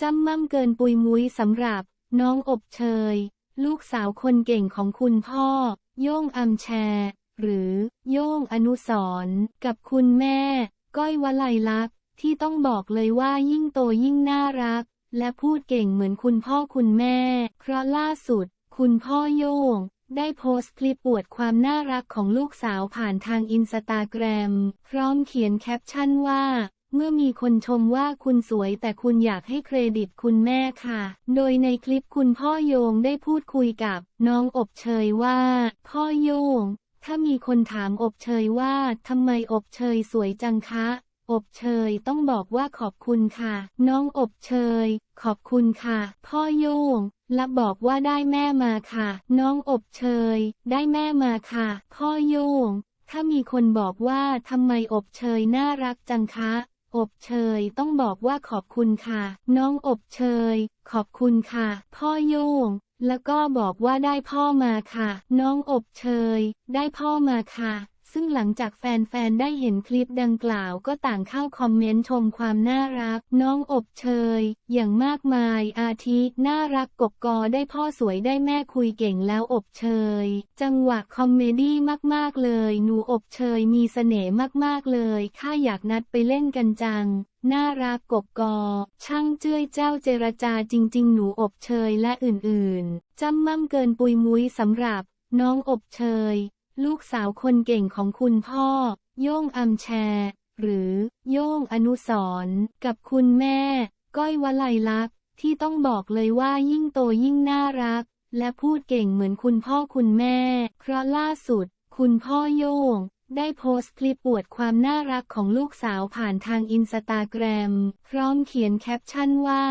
จำมั่มเกินปุยมุ้ยสำหรับ น้องอบเชย ลูกสาวคนเก่งของคุณพ่อ โย่งอัมแชร์ หรือ โย่งอนุสรกับคุณแม่ ก้อยวลัยลักษณ์ที่ต้องบอกเลยว่ายิ่งโตยิ่งน่ารัก และพูดเก่งเหมือนคุณพ่อคุณแม่ เพราะล่าสุด คุณพ่อโย่งได้โพสต์คลิปอวดความน่ารักของลูกสาวผ่านทางอินสตาแกรม พร้อมเขียนแคปชั่นว่า เมื่อมีคนชมว่าคุณสวยแต่คุณอยากให้เครดิตคุณแม่ค่ะ โดยในคลิปคุณพ่อโยงได้พูดคุยกับน้องอบเชยว่า พ่อโยง ถ้ามีคนถามอบเชยว่าทำไมอบเชยสวยจังคะอบเชยต้องบอกว่าขอบคุณค่ะ น้องอบเชย ขอบคุณค่ะ พ่อโยง และบอกว่าได้แม่มาค่ะ น้องอบเชย ได้แม่มาค่ะ พ่อโยง ถ้ามีคนบอกว่าทำไมอบเชยน่ารักจังคะ อบเชยต้องบอกว่าขอบคุณค่ะ น้องอบเชย ขอบคุณค่ะ พ่อโยง แล้วก็บอกว่าได้พ่อมาค่ะ น้องอบเชย ได้พ่อมาค่ะ ซึ่งหลังจากแฟนๆ ได้เห็นคลิปดังกล่าวก็ต่างเข้าคอมเมนต์ชมความน่ารัก น้องอบเชย อย่างมากมายอาทิน่ารักกบกอได้พ่อสวยได้แม่คุยเก่งแล้วอบเชย จังหวะคอมเมดี้มากๆเลย หนูอบเชยมีเสน่ห์มากๆเลยข้าอยากนัดไปเล่นกันจังน่ารักกบกอ ช่างเจ้ยเจ้าเจรจาจริง ๆ หนูอบเชยและอื่นๆ จำมั่มเกินปุยมุ้ยสำหรับ น้องอบเชย ลูกสาวคนเก่งของคุณพ่อ โย่งอัมแชร์ หรือ โย่งอนุสรกับคุณแม่ ก้อยวลัยลักษ์ที่ต้องบอกเลยว่ายิ่งโตยิ่งน่ารัก และพูดเก่งเหมือนคุณพ่อคุณแม่ เพราะล่าสุด คุณพ่อโย่ง ได้โพสต์คลิปอวดความน่ารักของลูกสาวผ่านทางอินสตาแกรม พร้อมเขียนแคปชั่นว่า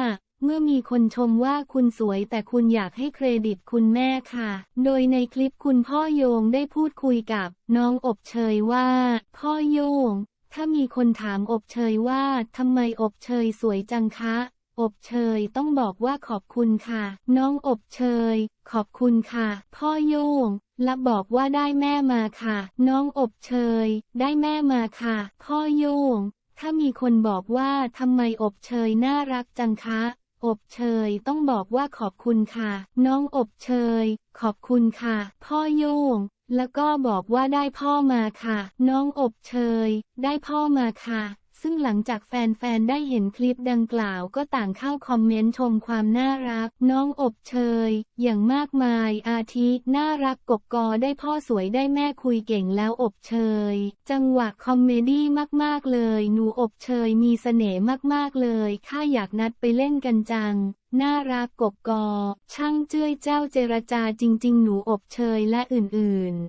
เมื่อมีคนชมว่าคุณสวยแต่คุณอยากให้เครดิตคุณแม่ค่ะ โดยในคลิปคุณพ่อโยงได้พูดคุยกับน้องอบเชยว่า พ่อโยง ถ้ามีคนถามอบเชยว่าทำไมอบเชยสวยจังคะอบเชยต้องบอกว่าขอบคุณค่ะ น้องอบเชย ขอบคุณค่ะ พ่อโยง และบอกว่าได้แม่มาค่ะ น้องอบเชย ได้แม่มาค่ะ พ่อโยง ถ้ามีคนบอกว่าทำไมอบเชยน่ารักจังคะ อบเชยต้องบอกว่าขอบคุณค่ะ น้องอบเชย ขอบคุณค่ะ พ่อโยง แล้วก็บอกว่าได้พ่อมาค่ะ น้องอบเชย ได้พ่อมาค่ะ ซึ่งหลังจากแฟนๆ ได้เห็นคลิปดังกล่าวก็ต่างเข้าคอมเมนต์ชมความน่ารัก น้องอบเชย อย่างมากมายอาทิน่ารักกบกอได้พ่อสวยได้แม่คุยเก่งแล้วอบเชย จังหวะคอมเมดี้มากๆเลย หนูอบเชยมีเสน่ห์มากๆเลยข้าอยากนัดไปเล่นกันจังน่ารักกบกอ ช่างเจ้ยเจ้าเจรจาจริง ๆ หนูอบเชยและอื่น ๆ